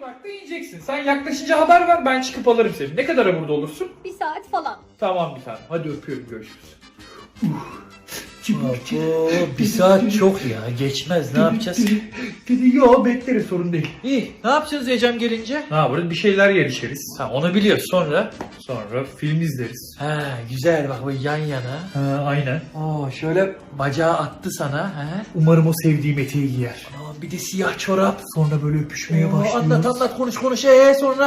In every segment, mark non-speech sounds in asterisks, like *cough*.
durakta ineceksin. Sen yaklaşınca haber ver ben çıkıp alırım seni. Ne kadara burada olursun? Bir saat falan. Tamam bir tane. Hadi öpüyorum görüşürüz. Abo, bir saat çok ya. Geçmez. Ne yapacağız? Dedi yo bekleriz sorun değil. İyi. Ne yapacağız Ecem gelince? Ne yaparız bir şeyler yer içeriz. Ha, onu biliyoruz. Sonra? Sonra film izleriz. Ha, güzel bak böyle yan yana. Ha, aynen. Oo, şöyle bacağı attı sana. Ha? Umarım o sevdiğim eteği giyer. Aa, bir de siyah çorap. Sonra böyle öpüşmeye Oo, başlıyoruz. anlat anlat konuş konuş. Ee sonra?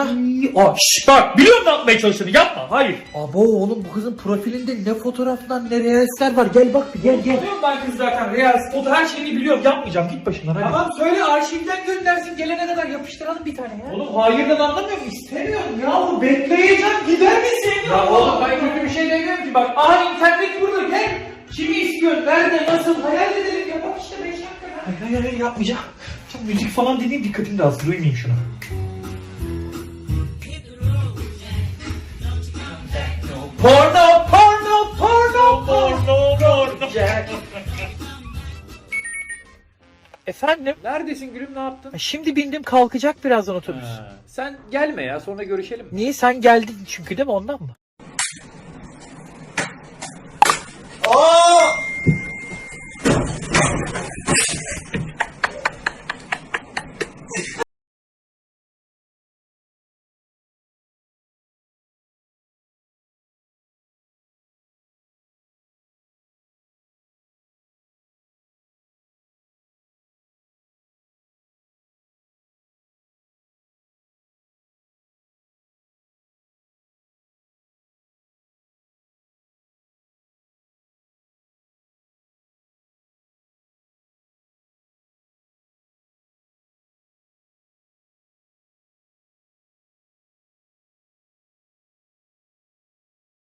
Aa, şşş, bak biliyorum ne yapmaya çalıştığını yapma hayır. Abo oğlum bu kızın profilinde ne fotoğraflar ne reelsler var. Gel bak bir gel gel. Biliyorum ben kız zaten. Real foto her şeyini biliyorum yapmayacağım. Git başımdan hadi. Tamam söyle. Arşivden göndersin. Gelene kadar yapıştıralım bir tane ya. Oğlum hayırdan anlamıyorum istemiyorum. Yahu bekleyeceğim. Gider misin? Ya oğlum ben kötü bir şey demiyorum ki. Bak aha internet burada. Gel. Kimi istiyorsun? Nerede? Nasıl? Hayal edelim. Ya bak işte 5 dakika. Hayır hayır hayır yapmayacağım. Çok müzik falan dediğim dikkatini dağıtır duymayayım şunu. Porno porno porno porno porno. Efendim? Neredesin gülüm ne yaptın? Şimdi bindim kalkacak birazdan otobüs. Sen gelme ya sonra görüşelim. Niye sen geldin çünkü değil mi ondan mı?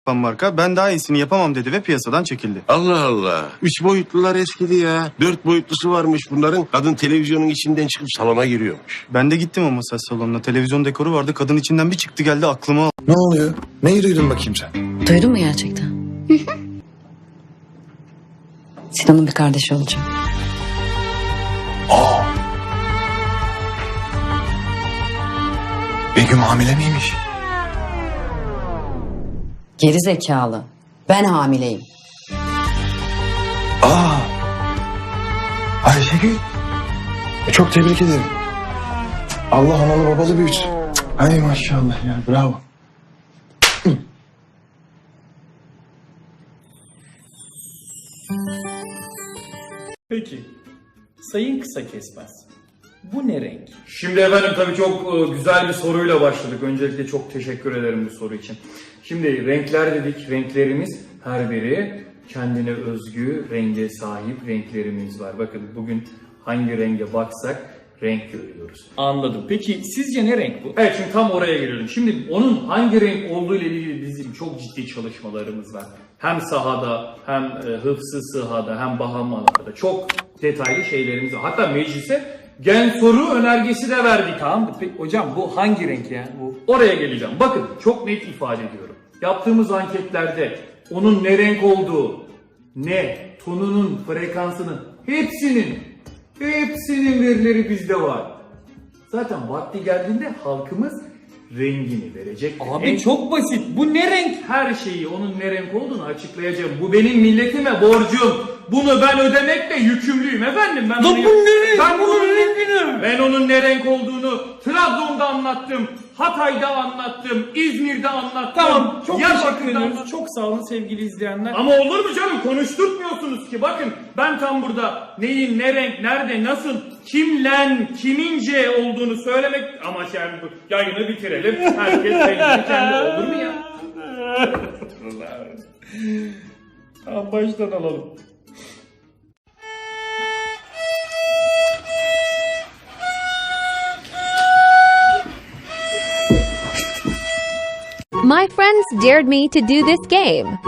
Yapan marka ben daha iyisini yapamam dedi ve piyasadan çekildi. Allah Allah. Üç boyutlular eskidi ya. Dört boyutlusu varmış bunların. Kadın televizyonun içinden çıkıp salona giriyormuş. Ben de gittim o masaj salonuna. Televizyon dekoru vardı. Kadın içinden bir çıktı geldi aklıma. Ne oluyor? Neyi duydun bakayım sen? Duydun mu gerçekten? *laughs* Sinan'ın bir kardeşi olacak. Begüm hamile miymiş? Geri zekalı. Ben hamileyim. Aa! Ayşegül. E, çok tebrik ederim. Allah analı babalı büyütsün. Ay maşallah ya bravo. Peki. Sayın Kısa Kesmez. Bu ne renk? Şimdi efendim tabii çok e, güzel bir soruyla başladık. Öncelikle çok teşekkür ederim bu soru için. Şimdi renkler dedik. Renklerimiz her biri kendine özgü renge sahip renklerimiz var. Bakın bugün hangi renge baksak renk görüyoruz. Anladım. Peki sizce ne renk bu? Evet şimdi tam oraya geliyorum. Şimdi onun hangi renk olduğu ile ilgili bizim çok ciddi çalışmalarımız var. Hem sahada hem e, hıfzı sahada hem bahamalarda çok detaylı şeylerimiz var. Hatta meclise gen soru önergesi de verdik. Tamam Peki hocam bu hangi renk ya? Bu. Oraya geleceğim. Bakın çok net ifade ediyorum. Yaptığımız anketlerde onun ne renk olduğu, ne tonunun, frekansının hepsinin hepsinin verileri bizde var. Zaten vakti geldiğinde halkımız rengini verecek. Abi çok basit. Bu ne renk? Her şeyi onun ne renk olduğunu açıklayacağım. Bu benim milletime borcum. Bunu ben ödemekle yükümlüyüm efendim. Ben bunu, ben bunun. Ben onun ne renk olduğunu Trabzon'da anlattım. Hatay'da anlattım. İzmir'de anlattım. Tamam çok teşekkür ediyoruz. Çok sağ olun sevgili izleyenler. Ama olur mu canım? Konuşturtmuyorsunuz ki. Bakın ben tam burada neyin, ne renk, nerede, nasıl, kimlen, kimince olduğunu söylemek ama yani bu yayını bitirelim. Herkes rengini kendi *laughs* olur mu ya? tamam baştan alalım. My friends dared me to do this game.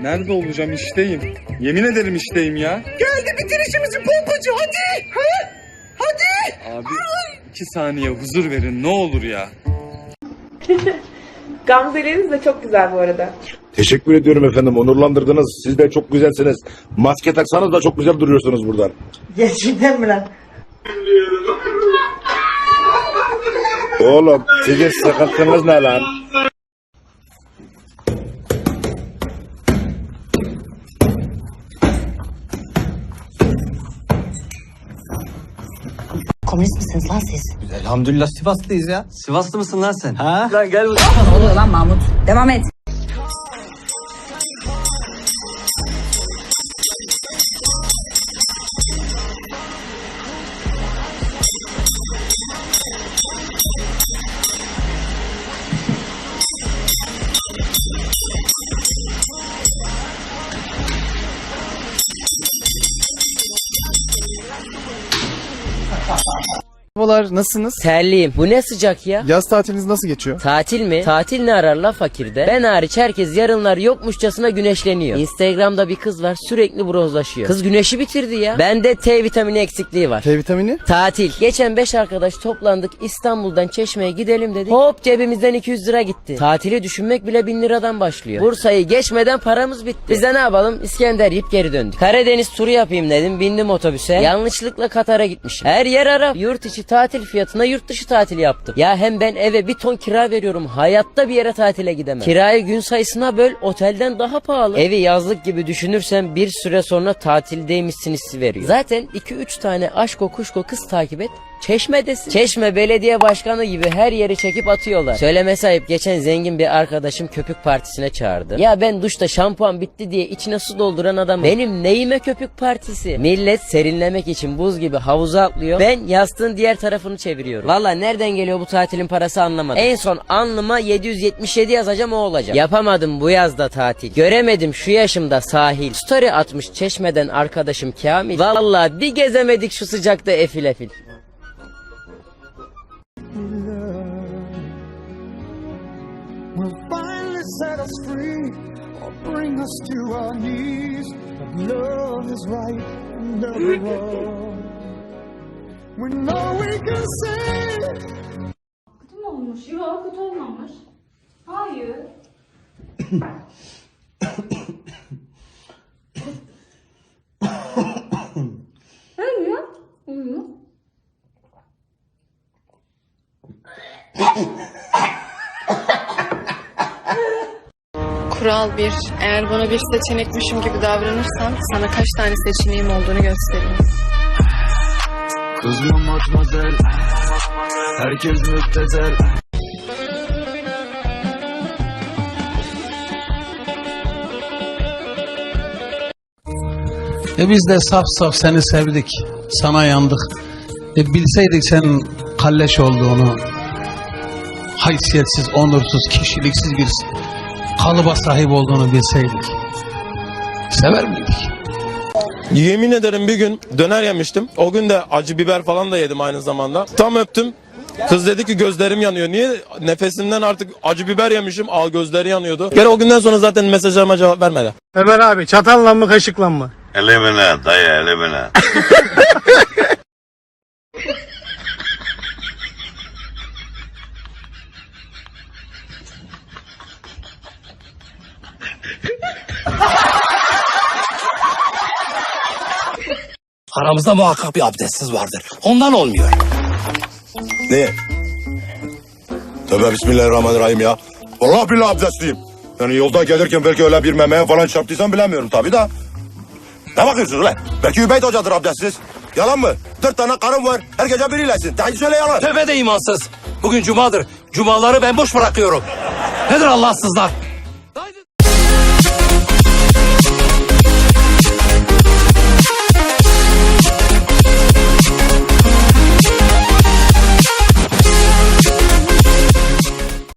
Nerede olacağım işteyim. Yemin ederim işteyim ya. Geldi bitir işimizi pompacı hadi. Ha? Hadi. Abi iki saniye huzur verin ne olur ya. *laughs* Gamzeleriniz de çok güzel bu arada. Teşekkür ediyorum efendim. Onurlandırdınız. Siz de çok güzelsiniz. Maske taksanız da çok güzel duruyorsunuz buradan. Gerçekten mi lan? Oğlum sizin sıkıntınız ne lan? Komünist misiniz lan siz? Elhamdülillah Sivaslıyız ya. Sivaslı mısın lan sen? Ha? Ne oluyor lan Mahmut? Devam et. Merhabalar nasılsınız? Terliyim. Bu ne sıcak ya? Yaz tatiliniz nasıl geçiyor? Tatil mi? Tatil ne arar la fakirde? Ben hariç herkes yarınlar yokmuşçasına güneşleniyor. Instagram'da bir kız var sürekli bronzlaşıyor. Kız güneşi bitirdi ya. Bende T vitamini eksikliği var. T vitamini? Tatil. Geçen 5 arkadaş toplandık İstanbul'dan Çeşme'ye gidelim dedik. Hop cebimizden 200 lira gitti. Tatili düşünmek bile 1000 liradan başlıyor. Bursa'yı geçmeden paramız bitti. Biz de ne yapalım? İskender yiyip geri döndük. Karadeniz turu yapayım dedim. Bindim otobüse. Yanlışlıkla Katar'a gitmişim. Her yer Arap. Yurt içi tatil fiyatına yurt dışı tatili yaptım. Ya hem ben eve bir ton kira veriyorum. Hayatta bir yere tatile gidemem. Kirayı gün sayısına böl otelden daha pahalı. Evi yazlık gibi düşünürsen bir süre sonra tatildeymişsin veriyor. Zaten 2-3 tane aşko kuşko kız takip et. Çeşmedesin. Çeşme belediye başkanı gibi her yeri çekip atıyorlar. Söyleme sahip geçen zengin bir arkadaşım köpük partisine çağırdı. Ya ben duşta şampuan bitti diye içine su dolduran adam. Benim neyime köpük partisi? Millet serinlemek için buz gibi havuza atlıyor. Ben yastığın diğer tarafını çeviriyorum. Valla nereden geliyor bu tatilin parası anlamadım. En son alnıma 777 yazacağım o olacak. Yapamadım bu yazda tatil. Göremedim şu yaşımda sahil. Story atmış çeşmeden arkadaşım Kamil. Valla bir gezemedik şu sıcakta efil efil. Set us free or bring us to our knees. But love is right and never wrong. When all we can say Kötü mü olmuş? Yok kötü olmamış. Hayır. Hayır ya. *laughs* Kural 1. Eğer bana bir seçenekmişim gibi davranırsan sana kaç tane seçeneğim olduğunu göstereyim. Kızma matmazel Herkes müptezel E biz de saf saf seni sevdik. Sana yandık. E bilseydik senin kalleş olduğunu, haysiyetsiz, onursuz, kişiliksiz bir kalıba sahip olduğunu bilseydik. Sever miydik? Yemin ederim bir gün döner yemiştim. O gün de acı biber falan da yedim aynı zamanda. Tam öptüm. Kız dedi ki gözlerim yanıyor. Niye? Nefesimden artık acı biber yemişim. Al gözleri yanıyordu. Gene o günden sonra zaten mesajlarıma cevap vermedi. Ömer abi çatalla mı kaşıkla mı? Elemine dayı elemine. *laughs* Aramızda muhakkak bir abdestsiz vardır. Ondan olmuyor. Ne? Tövbe bismillahirrahmanirrahim ya. Vallahi billahi abdestliyim. Yani yolda gelirken belki öyle bir memeye falan çarptıysam bilemiyorum tabii da. Ne bakıyorsunuz lan? Belki Übeyt Hoca'dır abdestsiz. Yalan mı? Dört tane karım var. Her gece biriylesin. Daha söyle yalan. Tövbe de imansız. Bugün cumadır. Cumaları ben boş bırakıyorum. Nedir Allahsızlar?